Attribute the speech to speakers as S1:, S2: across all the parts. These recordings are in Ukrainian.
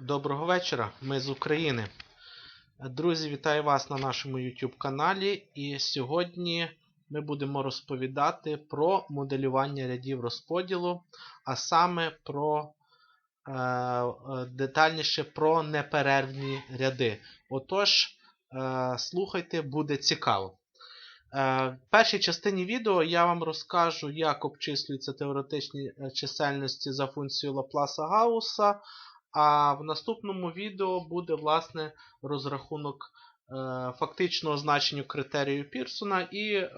S1: Доброго вечора, ми з України. Друзі, вітаю вас на нашому YouTube каналі. І сьогодні ми будемо розповідати про моделювання рядів розподілу, а саме про е, детальніше про неперервні ряди. Отож, е, слухайте, буде цікаво. Е, В першій частині відео я вам розкажу, як обчислюються теоретичні е, чисельності за функцією Лапласа Гауса. А в наступному відео буде власне розрахунок е, фактичного значення критерію Пірсона і е,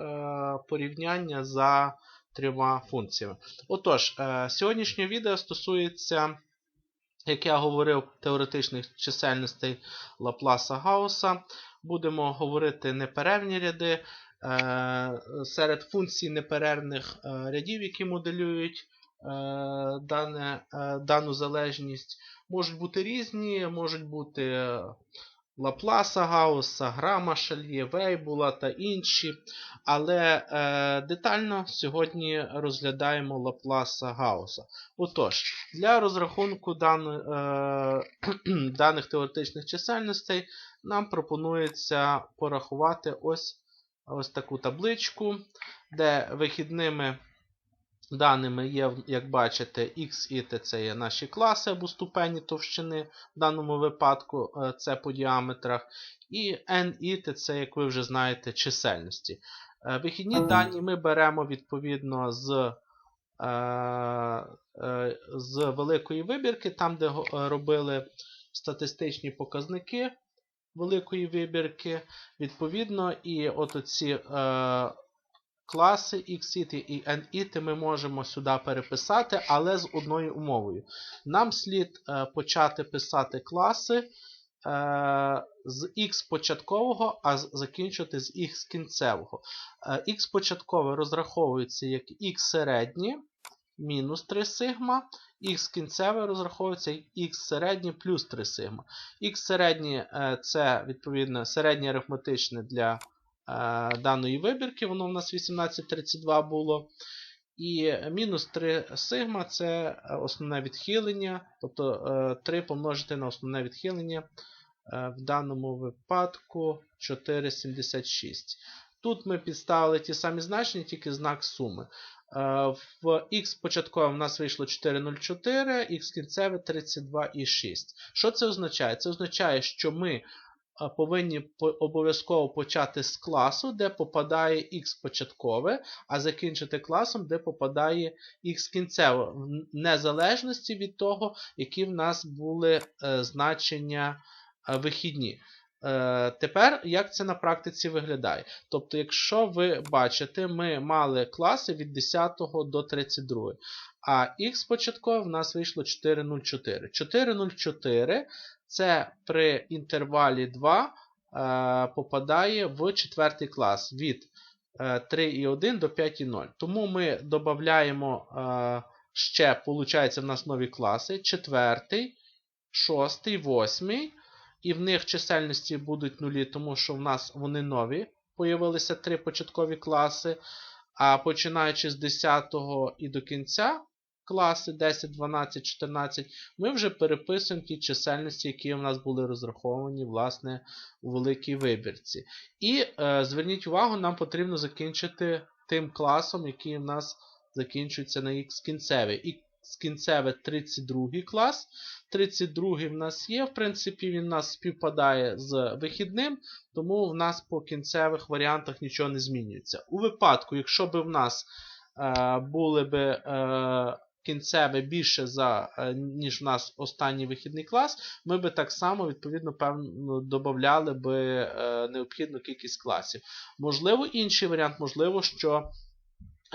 S1: порівняння за трьома функціями. Отож, е, сьогоднішнє відео стосується, як я говорив, теоретичних чисельностей Лапласа Гауса. Будемо говорити неперервні ряди. Е, серед функцій неперервних е, рядів, які моделюють дане, е, дану залежність, можуть бути різні, можуть бути е, Лапласа Гауса, Грама Шальє, Вейбула та інші. Але е, детально сьогодні розглядаємо Лапласа Гауса. Отож, для розрахунку дан, е, даних теоретичних чисельностей нам пропонується порахувати ось ось таку табличку, де вихідними даними є, як бачите, X і T це є наші класи або ступені товщини, в даному випадку е, це по діаметрах. І N і T це, як ви вже знаєте, чисельності. Е, Вихідні дані ми беремо відповідно з е, з великої вибірки, там, де робили статистичні показники великої вибірки. Відповідно, і от оці класи XIT і NIT ми можемо сюди переписати, але з одною умовою. Нам слід е, почати писати класи е, з X початкового, а закінчити з X кінцевого. Е, X початкове розраховується як X середнє мінус 3 сигма. Х кінцеве розраховується як х середнє плюс 3 сигма. Х середнє е, це відповідно середнє арифметичне для е, даної вибірки, воно в нас 1832 було. І мінус 3 сигма це основне відхилення, тобто 3 помножити на основне відхилення в даному випадку 4,76. Тут ми підставили ті самі значення, тільки знак суми. В X початкове в нас вийшло 4,04, X кінцеве 32,6. Що це означає? Це означає, що ми повинні обов'язково почати з класу, де попадає X початкове, а закінчити класом, де попадає X кінцеве, в незалежності від того, які в нас були е, значення вихідні. Е, тепер, як це на практиці виглядає? Тобто, якщо ви бачите, ми мали класи від 10 до 32, а х початкове в нас вийшло 4,04. 4,04 це при інтервалі 2 е, попадає в четвертий клас від 3,1 е, до 5,0. Тому ми додаємо ще, виходить, в нас нові класи: 4, 6, 8. І в них чисельності будуть нулі, тому що в нас вони нові. Появилися три початкові класи. А починаючи з 10 і до кінця класи 10, 12, 14, ми вже переписуємо ті чисельності, які в нас були розраховані власне, у великій вибірці. І е, зверніть увагу, нам потрібно закінчити тим класом, який в нас закінчується на Х кінцевий з кінцеве 32 клас. 32 в нас є, в принципі, він у нас співпадає з вихідним, тому в нас по кінцевих варіантах нічого не змінюється. У випадку, якщо б в нас е, були б е, кінцеве більше, за, е, ніж в нас останній вихідний клас, ми би так само, відповідно, певно, додавали б е, необхідну кількість класів. Можливо, інший варіант, можливо, що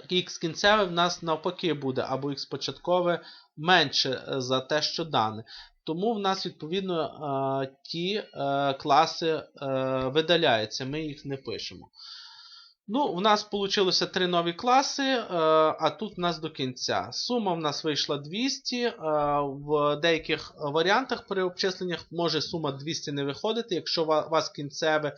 S1: Х кінцеве в нас навпаки буде, або х початкове менше е, за те, що дане. Тому в нас, відповідно, ті класи видаляються, ми їх не пишемо. Ну, У нас вийшло три нові класи, а тут в нас до кінця. Сума в нас вийшла 200. В деяких варіантах при обчисленнях може сума 200 не виходити, якщо у вас кінцеве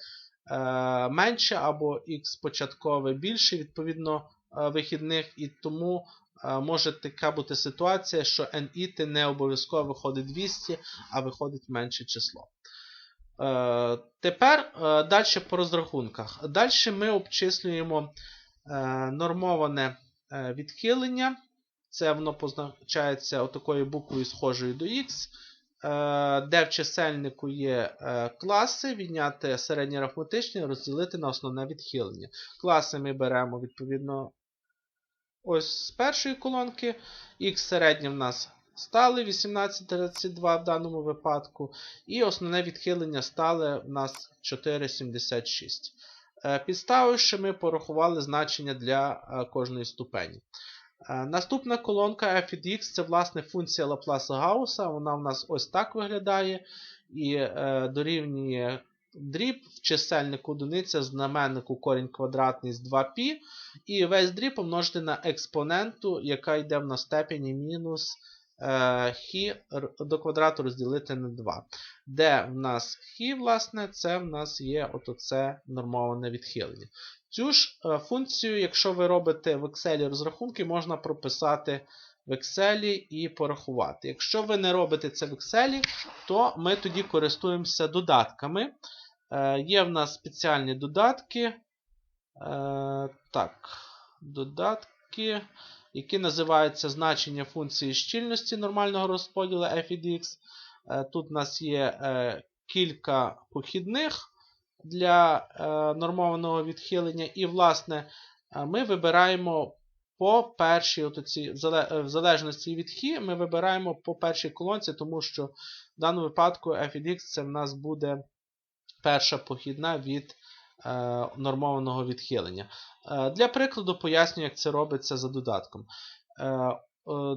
S1: менше або х початкове більше, відповідно. Е, вихідних, і тому е, може така бути ситуація, що NIT не обов'язково виходить 200, а виходить менше число. Е, Тепер е, далі по розрахунках. Далі ми обчислюємо е, нормоване відхилення. Це воно позначається отакою буквою схожою до е, де в чисельнику є класи, відняти середнє арифметичне, розділити на основне відхилення. Класи ми беремо відповідно ось з першої колонки. X середнє в нас стали 18,32 в даному випадку. І основне відхилення стали в нас 4,76. Е, Підставивши, ми порахували значення для е, кожної ступені. Е, Наступна колонка f від x це власне функція Лапласа Гаусса. Вона в нас ось так виглядає. І дорівнює дріб в чисельнику одиниця, знаменнику корінь квадратний з 2π. І весь дріб помножити на експоненту, яка йде в на степені мінус хі до квадрату розділити на 2. Де в нас хі, власне, це в нас є оце нормоване відхилення. Цю ж е, функцію, якщо ви робите в Excel розрахунки, можна прописати в Excel і порахувати. Якщо ви не робите це в Excel, то ми тоді користуємося додатками. Е, Є в нас спеціальні додатки. Е, так, додатки, які називаються значення функції щільності нормального розподілу f від x. Е, Тут у нас є е, кілька похідних для е, нормованого відхилення. І, власне, ми вибираємо по першій, в залежності від хі, ми вибираємо по першій колонці, тому що в даному випадку f від x це в нас буде перша похідна від нормованого відхилення. Е, для прикладу поясню, як це робиться за додатком. Е, е,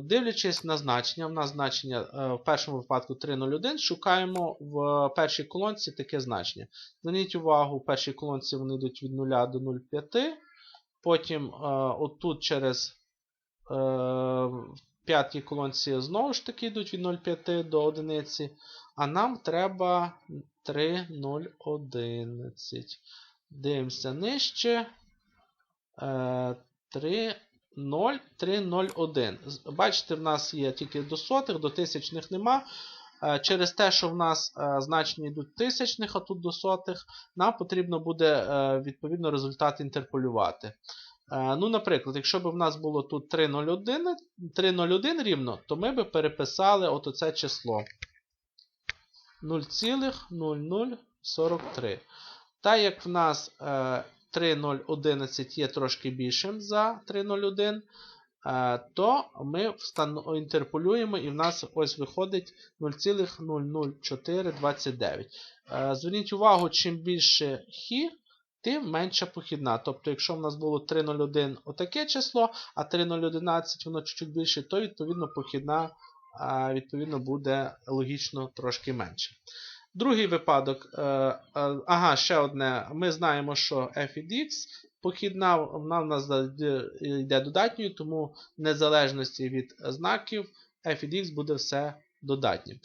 S1: Дивлячись на значення, в нас значення е, в першому випадку 3,01, шукаємо в першій колонці таке значення. Зверніть увагу, в першій колонці вони йдуть від 0 до 0,5. Потім е, отут через е, в п'ятій колонці знову ж таки йдуть від 0,5 до 1. А нам треба 3,011. Дивимося нижче. Е, 3, 0, 3, 0, 1. Бачите, в нас є тільки до сотих, до тисячних нема. Е, Через те, що в нас е, значення йдуть тисячних, а тут до сотих, нам потрібно буде е, відповідно результат інтерполювати. Е, Ну, Наприклад, якщо б в нас було тут 3,01 3,01 рівно, то ми б переписали от оце число 0,0043. Та як в нас е, 3,011 є трошки більшим за 3,01, е, то ми інтерполюємо і в нас ось виходить 0,00429. Е, Зверніть увагу, чим більше хі, тим менша похідна. Тобто, якщо в нас було 3,01 отаке число, а 3,011 воно чуть-чуть більше, то відповідно похідна відповідно буде логічно трошки менше. Другий випадок, е, е, ага, ще одне. Ми знаємо, що f від x похідна вона в нас йде додатньою, тому в незалежності від знаків f від x буде все додатнім.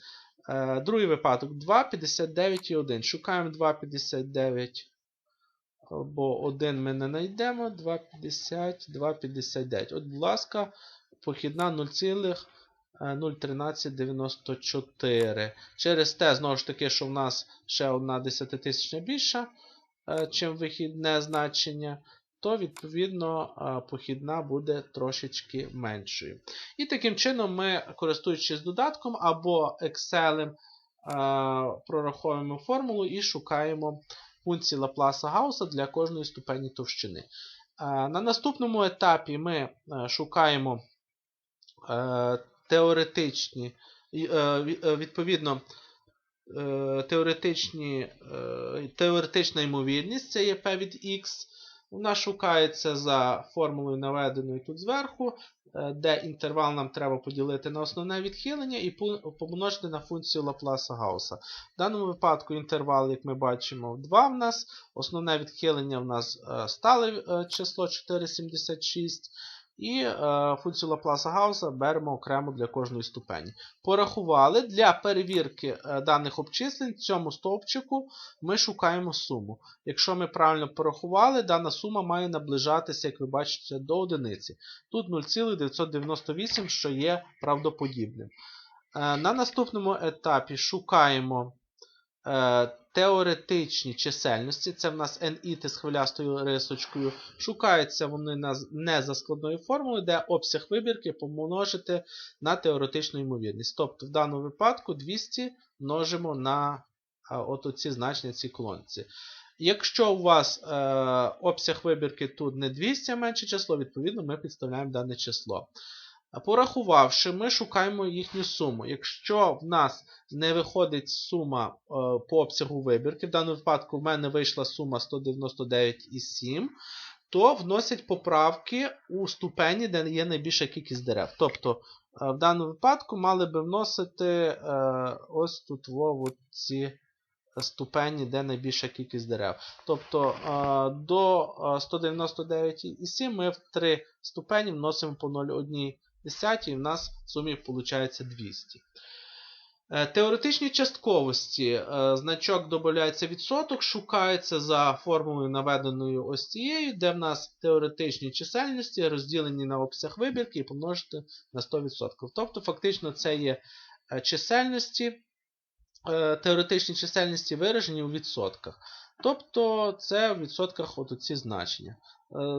S1: Е, Другий випадок 2, 59 і 1. Шукаємо 2,59, бо 1 ми не знайдемо. 2,50, 2,59. От, будь ласка, похідна 0, 0,1394. Через те, знову ж таки, що в нас ще одна десятитисячна більша, е, чим вихідне значення, то, відповідно, е, похідна буде трошечки меншою. І таким чином ми, користуючись додатком або Excel, е, прораховуємо формулу і шукаємо функції Лапласа Гауса для кожної ступені товщини. Е, На наступному етапі ми е, шукаємо е, теоретичні, е, е, відповідно, е, теоретичні, теоретична ймовірність, це є P від X. Вона шукається за формулою, наведеною тут зверху, де інтервал нам треба поділити на основне відхилення і помножити на функцію Лапласа Гауса. В даному випадку інтервал, як ми бачимо, 2 в нас. Основне відхилення в нас стале число 4,76. І е, функцію Лапласа Гаусса беремо окремо для кожної ступені. Порахували. Для перевірки е, даних обчислень в цьому стовпчику ми шукаємо суму. Якщо ми правильно порахували, дана сума має наближатися, як ви бачите, до одиниці. Тут 0,998, що є правдоподібним. Е, На наступному етапі шукаємо теоретичні чисельності. Це в нас NIT з хвилястою рисочкою. Шукаються вони не за складною формулою, де обсяг вибірки помножити на теоретичну ймовірність. Тобто, в даному випадку 200 множимо на от оці значення ці колонці. Якщо у вас е, обсяг вибірки тут не 200, а менше число, відповідно ми підставляємо дане число. Порахувавши, ми шукаємо їхню суму. Якщо в нас не виходить сума е, по обсягу вибірки, в даному випадку в мене вийшла сума 199,7, то вносять поправки у ступені, де є найбільша кількість дерев. Тобто, е, в даному випадку мали би вносити е, ось тут ці ступені, де найбільша кількість дерев. Тобто до е, 199,7 ми в три ступені вносимо по 0,1 десяті, і в нас в сумі виходить 200. Е, Теоретичні частковості. Е, Значок додається відсоток, шукається за формулою, наведеною ось цією, де в нас теоретичні чисельності розділені на обсяг вибірки і помножити на 100%. Тобто, фактично, це є е, чисельності, теоретичні чисельності виражені у відсотках. Тобто, це в відсотках от ці значення.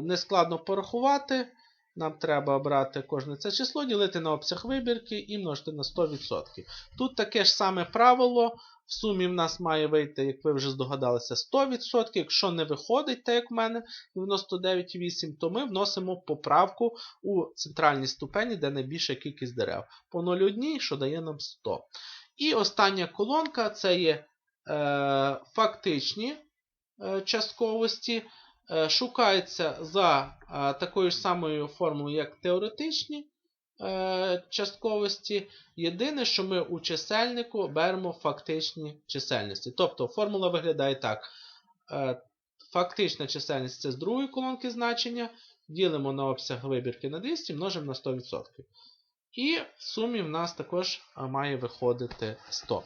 S1: Нескладно порахувати. Нам треба брати кожне це число, ділити на обсяг вибірки і множити на 100%. Тут таке ж саме правило. В сумі в нас має вийти, як ви вже здогадалися, 100%. Якщо не виходить, так як в мене 99,8, то ми вносимо поправку у центральній ступені, де найбільша кількість дерев. По 0,1, що дає нам 100. І остання колонка це є е, фактичні е, частковості. Е, шукається за е, такою ж самою формулою, як теоретичні е, частковості. Єдине, що ми у чисельнику беремо фактичні чисельності. Тобто формула виглядає так. Фактична чисельність це з другої колонки значення. Ділимо на обсяг вибірки на 200, множимо на 100%. І в сумі в нас також має виходити 100.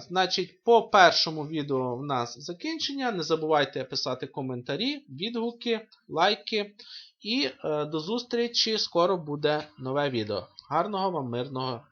S1: Значить, по першому відео в нас закінчення. Не забувайте писати коментарі, відгуки, лайки. І е, до зустрічі! Скоро буде нове відео. Гарного вам мирного